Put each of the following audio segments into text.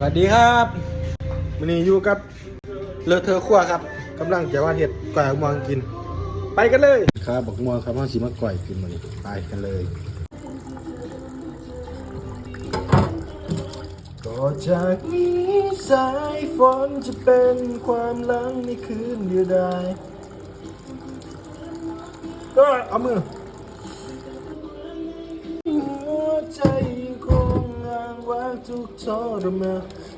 สวัสดีครับวันนี้อยู่กับเลอเทอขั้วครับกำลังจะว่าเห็ดก่อยบักม่วงกิน ไปกันเลยครับบักม่วงครับว่าสีมาก่อยกินมันไปกันเลยก็จากนี้สายฝนจะเป็นความลังในคืนเดียวดายก็เอามือหัวใจางว้าง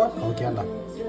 ทุกทร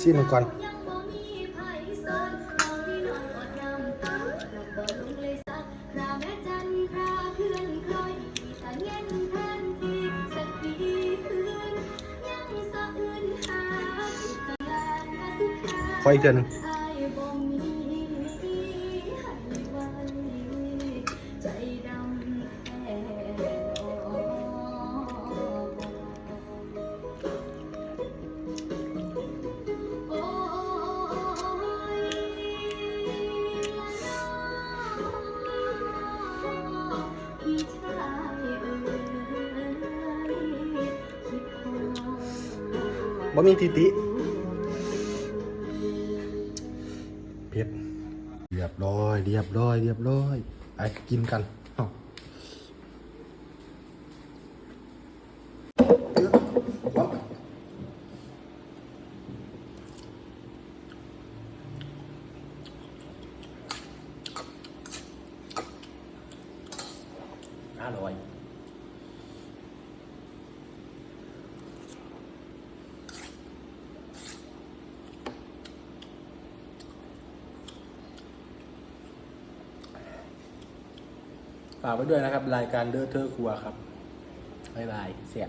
ซีมันก่อนขออีกเดือน บ่มีทิติเผ็ดเรียบร้อย เรียบร้อย เรียบร้อยไปกินกันอร่อยากไว้ด้วยนะครับ รายการเดอเทอร์ครัวครับ บ๊ายบาย เสีย